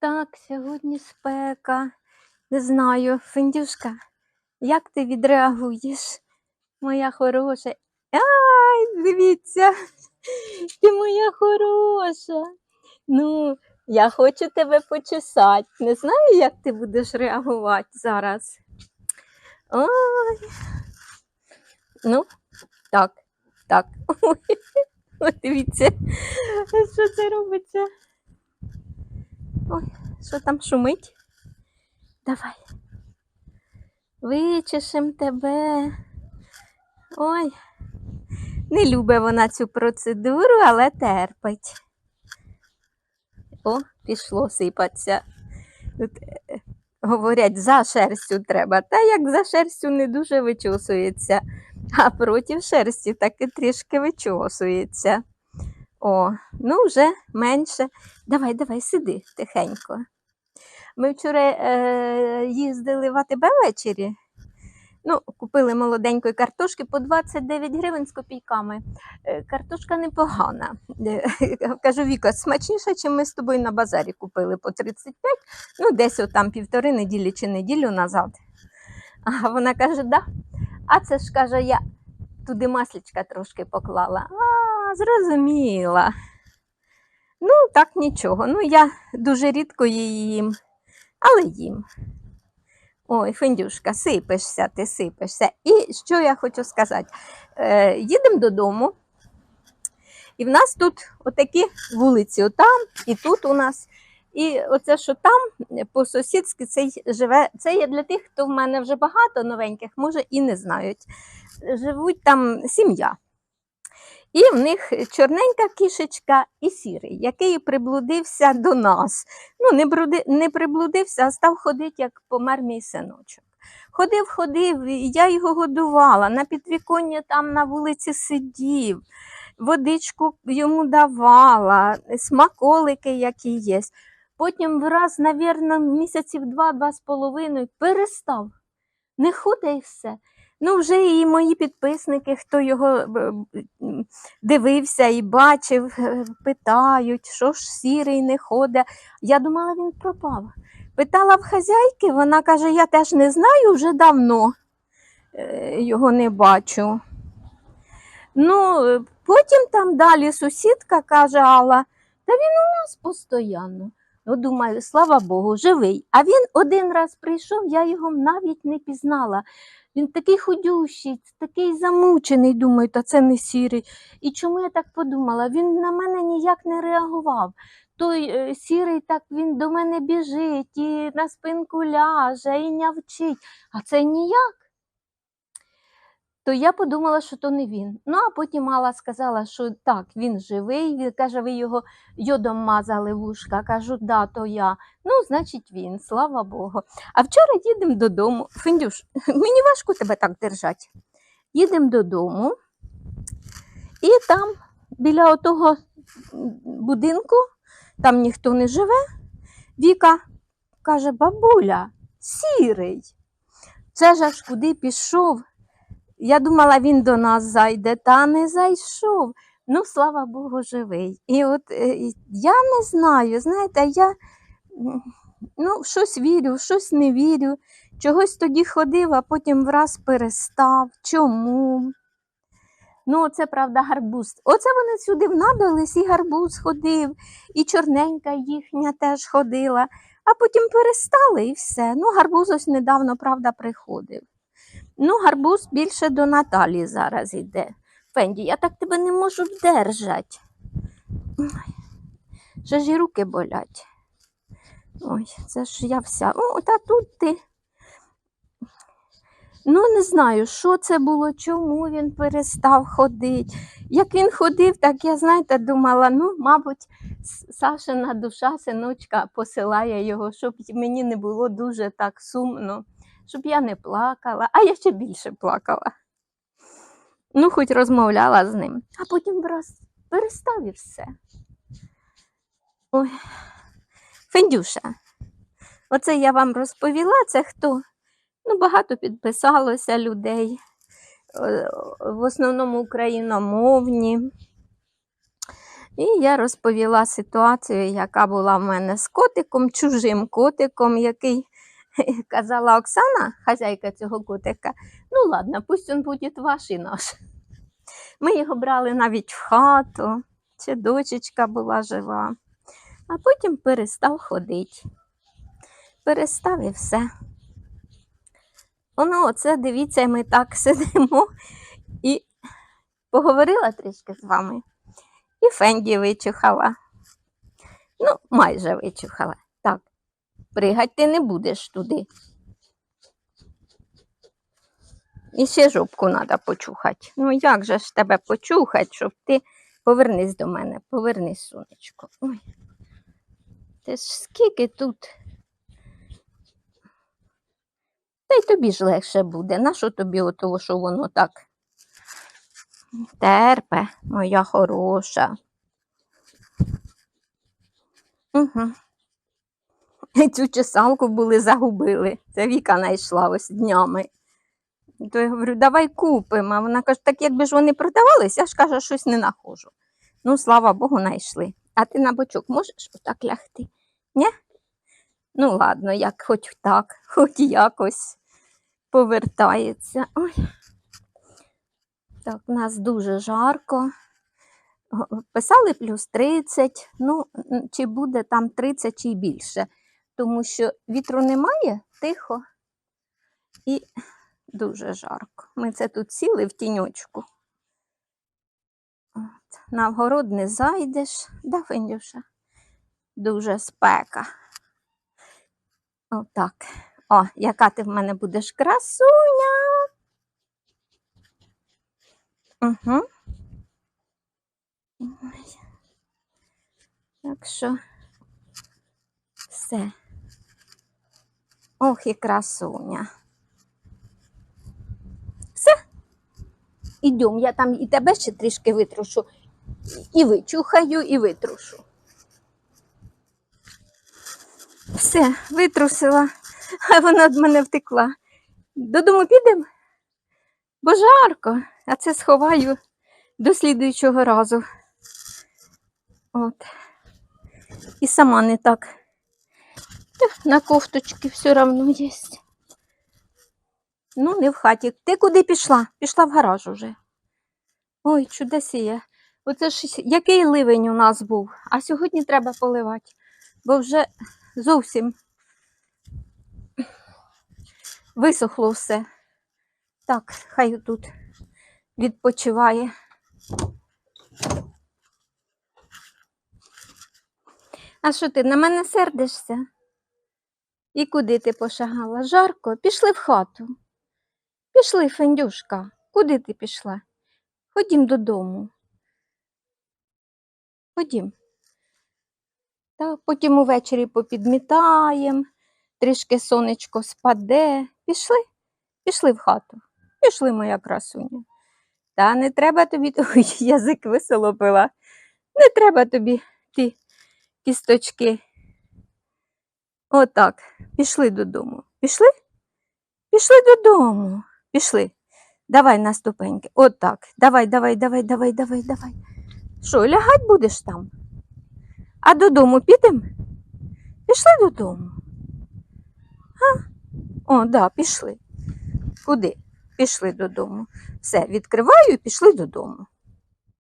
Так, сьогодні спека. Не знаю, Фендюшка, як ти відреагуєш, моя хороша? Ай, дивіться, ти моя хороша. Ну, я хочу тебе почесати. Не знаю, як ти будеш реагувати зараз. Ой. Ну, так, так. Ой, дивіться, що це робиться. Ой, що там шумить? Давай. Вичешем тебе. Ой. Не любить вона цю процедуру, але терпить. О, пішло сипатися. Тут е, говорять, за шерстю треба. Та як за шерстю не дуже вичосується, а проти шерсті таки трішки вичосується. О, ну вже менше. Давай, давай, сиди тихенько. Ми вчора е, їздили в АТБ ввечері. Ну, купили молоденької картошки по 29 гривень з копійками. Е, Картошка непогана. Е, Кажу, Віка, смачніша, ніж ми з тобою на базарі купили по 35, ну, десь отам півтори неділі чи неділю назад. А вона каже, да. А це ж каже, я туди маслічка трошки поклала. Зрозуміла. Ну, так нічого. Ну, я дуже рідко її їм, але їм. Ой, Фендюшка, сипешся, ти сипешся. І що я хочу сказати? Е, їдемо додому, і в нас тут отакі вулиці, отам і тут у нас. І оце, що там по сусідськи цей живе, це є для тих, хто в мене вже багато новеньких, може і не знають. Живуть там сім'я. І в них чорненька кішечка і сірий, який приблудився до нас. Ну, не, бруди, не приблудився, а став ходити, як помер мій синочок. Ходив, ходив, я його годувала, на підвіконні там на вулиці сидів, водичку йому давала, смаколики, які є. Потім враз, навірно, місяців два-два з половиною перестав. Не ходить все. Ну, вже і мої підписники, хто його е, дивився і бачив, е, питають, що ж сірий не ходить. Я думала, він пропав. Питала в хазяйки, вона каже, я теж не знаю, вже давно е, його не бачу. Ну, потім там далі сусідка каже Алла, та він у нас постійно. Ну, думаю, слава Богу, живий. А він один раз прийшов, я його навіть не пізнала. Він такий худющий, такий замучений, думаю, та це не сірий. І чому я так подумала? Він на мене ніяк не реагував. Той е, сірий так він до мене біжить, і на спинку ляже, і нявчить, а це ніяк. То я подумала, що то не він. Ну, а потім Мала сказала, що так, він живий. Він каже, ви його йодом мазали вушка. Кажу, да, то я. Ну, значить, він, слава Богу. А вчора їдемо додому. Фендюш, мені важко тебе так держати. Їдемо додому, і там, біля отого будинку, там ніхто не живе. Віка каже: бабуля, сірий. Це ж аж куди пішов. Я думала, він до нас зайде, та не зайшов. Ну, слава Богу, живий. І от е, я не знаю, знаєте, я ну, щось вірю, щось не вірю. Чогось тоді ходив, а потім враз перестав. Чому? Ну, це правда гарбуз. Оце вони сюди внадились, і гарбуз ходив, і чорненька їхня теж ходила, а потім перестали і все. Ну, гарбуз ось недавно, правда, приходив. Ну, гарбуз більше до Наталі зараз йде. Фенді, я так тебе не можу вдержати. Ще ж і руки болять. Ой, це ж я вся. О, та тут ти. Ну, не знаю, що це було, чому він перестав ходити. Як він ходив, так я, знаєте, думала, ну, мабуть, Сашина душа, синочка посилає його, щоб мені не було дуже так сумно, щоб я не плакала, а я ще більше плакала. Ну, хоч розмовляла з ним, а потім враз перестав і все. Ой, Фендюша, оце я вам розповіла, це хто? Ну, багато підписалося людей, е, в основному україномовні. І я розповіла ситуацію, яка була в мене з котиком, чужим котиком, який казала Оксана, хазяйка цього котика. Ну ладно, пусть він буде ваш і наш. Ми його брали навіть в хату, ще дочечка була жива, а потім перестав ходити. Перестав і все. Воно, оце дивіться, ми так сидимо і поговорила трішки з вами. І Фенді вичухала. Ну, майже вичухала. Пригать ти не будеш туди. І ще жопку треба почухати. Ну, як же ж тебе почухати, щоб ти повернись до мене, повернись, сонечко. Ой. Ти ж скільки тут. Та й тобі ж легше буде. Нащо тобі отого, що воно так терпе, моя хороша. Угу. Цю чесалку були загубили. Це Віка знайшла ось днями. То я говорю, давай купимо. А вона каже, так якби ж вони продавались, я ж каже, щось не нахожу. Ну, слава Богу, знайшли. А ти на бочок можеш отак лягти? Ні? Ну, ладно, як хоч так, хоч якось повертається. Ой. Так, у нас дуже жарко. Писали плюс 30, ну, чи буде там 30 чи більше, тому що вітру немає, тихо і дуже жарко. Ми це тут сіли в тіньочку. От. На вгород не зайдеш, да, Фендюша? Дуже спека. Отак. О, яка ти в мене будеш красуня. Угу. Так що все. Ох, і красуня. Все. Ідем, я там і тебе ще трішки витрушу. І вичухаю, і витрушу. Все, витрусила, а вона від мене втекла. Додому підемо? Бо жарко, а це сховаю до слідуючого разу. От. І сама не так. На кофточки все одно є. Ну, не в хаті. Ти куди пішла? Пішла в гараж уже. Ой, чудесіє. Оце ж який ливень у нас був, а сьогодні треба поливати, бо вже зовсім висохло все. Так, хай тут відпочиває. А що ти на мене сердишся? І куди ти пошагала? Жарко, пішли в хату. Пішли, Фендюшка. Куди ти пішла? Ходім додому. Ходім. Та потім увечері попідмітаємо, трішки сонечко спаде. Пішли, пішли в хату. Пішли, моя красуня. Та не треба тобі, ой, язик висолопила. Не треба тобі ті кісточки. Отак, пішли додому. Пішли? Пішли додому. Пішли. Давай на ступеньки. Отак. Давай, давай, давай, давай, давай, давай. Що, лягать будеш там? А додому підемо? Пішли додому. А? О, да, пішли. Куди? Пішли додому. Все, відкриваю і пішли додому.